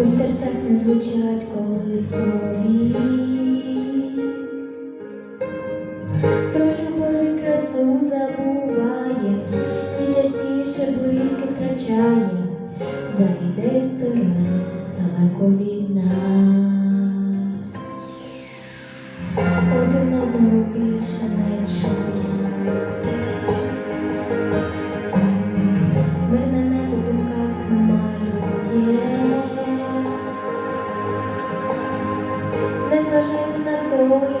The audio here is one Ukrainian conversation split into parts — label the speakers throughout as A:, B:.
A: У серцях не звучать коли спові, про любові красу забуває і частіше близько втрачає, за ідею сторони далеко від нас. Один одного більше не чує. especially in the cold.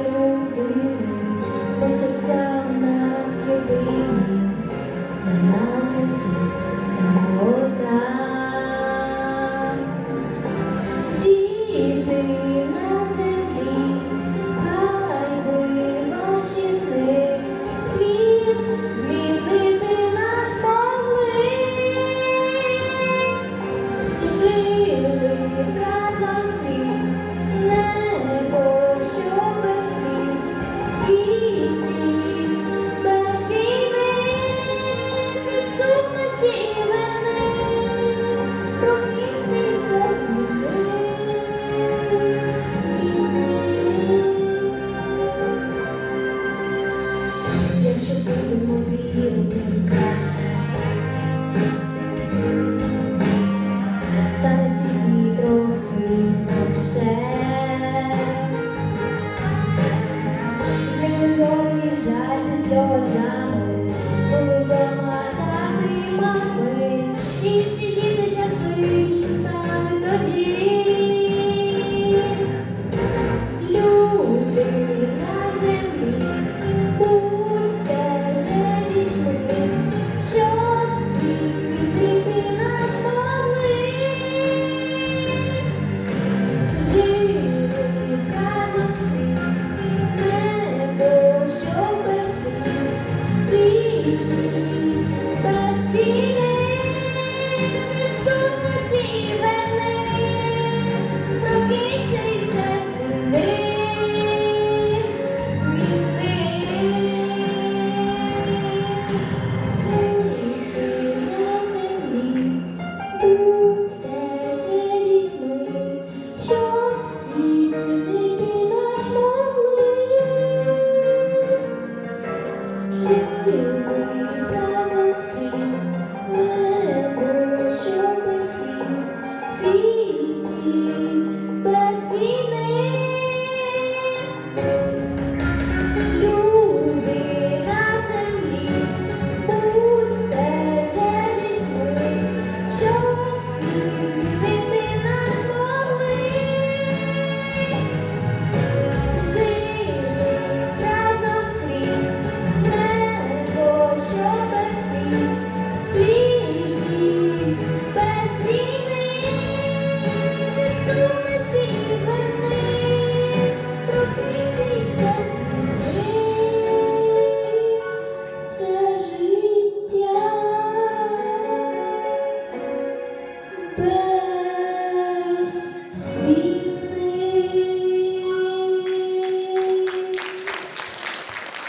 A: Shall we